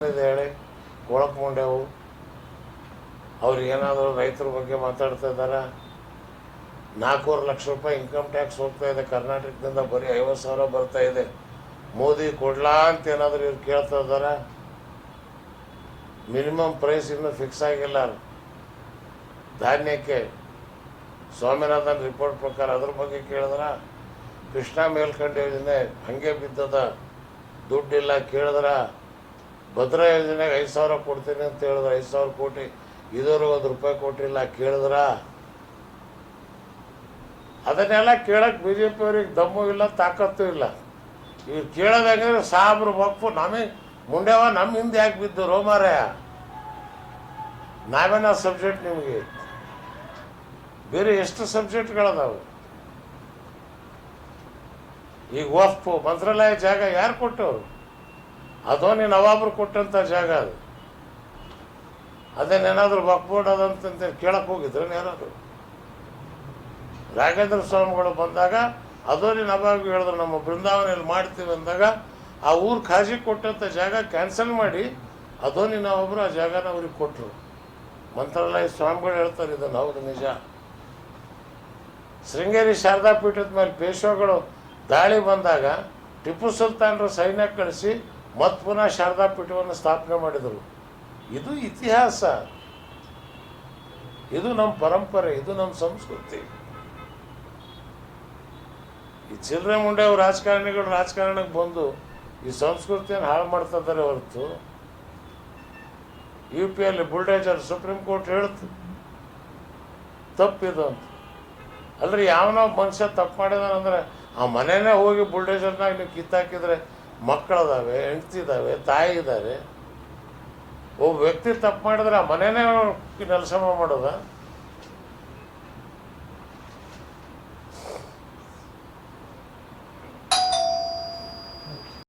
ಹೇಳಿ ಒಳಕೊಂಡೆವು ಮುಂಡೆವು ಅವ್ರು ಏನಾದರೂ ರೈತರ ಬಗ್ಗೆ ಮಾತಾಡ್ತಾ ಇದ್ದಾರ? ನಾಲ್ಕೂವರೆ ಲಕ್ಷ ರೂಪಾಯಿ ಇನ್ಕಮ್ ಟ್ಯಾಕ್ಸ್ ಹೋಗ್ತಾ ಇದೆ. ಕರ್ನಾಟಕದಿಂದ ಬರೀ ಐವತ್ತು ಸಾವಿರ ಬರ್ತಾ ಇದೆ. ಮೋದಿ ಕೊಡ್ಲಾ ಅಂತ ಏನಾದರೂ ಇವ್ರು ಕೇಳ್ತಾ ಇದ್ದಾರೆ? ಮಿನಿಮಮ್ ಪ್ರೈಸ್ ಇನ್ನೂ ಫಿಕ್ಸ್ ಆಗಿಲ್ಲ. ಧಾನ್ಯಕ್ಕೆ ಸ್ವಾಮಿನಾಥನ್ ರಿಪೋರ್ಟ್ ಪ್ರಕಾರ ಅದ್ರ ಬಗ್ಗೆ ಕೇಳಿದ್ರೆ? ಕೃಷ್ಣ ಮೇಲ್ಕಂಡ ಯೋಜನೆ ಹಂಗೆ ಬಿದ್ದದ. ದುಡ್ಡಿಲ್ಲ ಕೇಳಿದ್ರ? ಭದ್ರಾ ಯೋಜನೆಗೆ ಐದು ಸಾವಿರ ಕೊಡ್ತೀನಿ ಅಂತ ಹೇಳಿದ್ರೆ ಐದು ಸಾವಿರ ಕೋಟಿ, ಇದುವರೆಗೂ ಒಂದು ರೂಪಾಯಿ ಕೊಟ್ಟಿಲ್ಲ ಕೇಳಿದ್ರ? ಅದನ್ನೆಲ್ಲ ಕೇಳಕ್ಕೆ ಬಿ ಜೆ ಪಿಯವ್ರಿಗೆ ದಮ್ಮು ಇಲ್ಲ, ತಾಕತ್ತು ಇಲ್ಲ. ಇವ್ರು ಕೇಳೋದಂದ್ರೆ ಸಾಬ್ರು ಮಪ್ಪು ನಮಗೆ ಮುಂಡೆವ ನಮ್ಮ ಹಿಂದೆ ಯಾಕೆ ಬಿದ್ದು ರೋಮಾರಯ ನಾವೇನ ಸಬ್ಜೆಕ್ಟ್ ನಿಮಗೆ? ಬೇರೆ ಎಷ್ಟು ಸಬ್ಜೆಕ್ಟ್ಗಳದಾವೆ? ಈಗ ವಫ್ಪು ಮಂತ್ರಾಲಯ ಜಾಗ ಯಾರು ಕೊಟ್ಟವರು ಅದೋನಿ ನವಾಬ್ರು ಕೊಟ್ಟಂಥ ಜಾಗ ಅದು. ಅದೇನೇನಾದ್ರೂ ಬಕ್ಬೋರ್ಡ್ ಅದಂತ ಕೇಳಕ್ಕೆ ಹೋಗಿದ್ರೆ ಏನಾದರೂ. ರಾಘೇಂದ್ರ ಸ್ವಾಮಿಗಳು ಬಂದಾಗ ಅದೋನಿ ನವಾಬ್ ಹೇಳಿದ್ರು, ನಮ್ಮ ಬೃಂದಾವನಲ್ಲಿ ಮಾಡ್ತೀವಿ ಅಂದಾಗ ಆ ಊರು ಖಾಜಿ ಕೊಟ್ಟಂಥ ಜಾಗ ಕ್ಯಾನ್ಸಲ್ ಮಾಡಿ ಅದೋನಿ ನಾವೊಬ್ಬರು ಆ ಜಾಗನ ಅವ್ರಿಗೆ ಕೊಟ್ಟರು ಮಂತ್ರಾಲಯ ಸ್ವಾಮಿಗಳು ಹೇಳ್ತಾರೆ ಇದನ್ನು, ಹೌದು ನಿಜ. ಶೃಂಗೇರಿ ಶಾರದಾ ಪೀಠದ ಮೇಲೆ ಪೇಶ್ವಗಳು ದಾಳಿ ಬಂದಾಗ ಟಿಪ್ಪು ಸುಲ್ತಾನರು ಸೈನ್ಯ ಕಳಿಸಿ ಮತ್ ಪುನಃ ಶಾರದಾ ಪೀಠವನ್ನು ಸ್ಥಾಪನೆ ಮಾಡಿದರು. ಇದು ಇತಿಹಾಸ. ಇದು ನಮ್ಮ ಪರಂಪರೆ, ಇದು ನಮ್ಮ ಸಂಸ್ಕೃತಿ. ಈ ಚಿಲ್ಲರೆ ಮುಂಡೆ ರಾಜಕಾರಣಿಗಳು ರಾಜಕಾರಣಕ್ಕೆ ಬಂದು ಈ ಸಂಸ್ಕೃತಿಯನ್ನು ಹಾಳು ಮಾಡ್ತಾ ಇದ್ದಾರೆ ಹೊರತು ಯು ಪಿ ಅಲ್ಲಿ ಬುಲ್ಡೇಜರ್ ಸುಪ್ರೀಂ ಕೋರ್ಟ್ ಹೇಳ್ತು, ತಪ್ಪಿದು ಅಂತ. ಅಲ್ರಿ ಯಾವನೋ ಮನುಷ್ಯ ತಪ್ಪು ಮಾಡಿದಾನಂದ್ರೆ ಆ ಮನೆನೇ ಹೋಗಿ ಬುಲ್ಡೇಜರ್ನಾಗ ನೀವು ಕಿತ್ತಾಕಿದ್ರೆ ಮಕ್ಕಳದಾವೆ ಹೆಂಡತಿ ಇದಾವೆ ತಾಯಿ ಇದ್ದಾರೆ ಒಬ್ಬ ವ್ಯಕ್ತಿ ತಪ್ಪು ಮಾಡಿದ್ರೆ ಆ ಮನೇನೇ ನೆಲಸಮ ಮಾಡೋದ?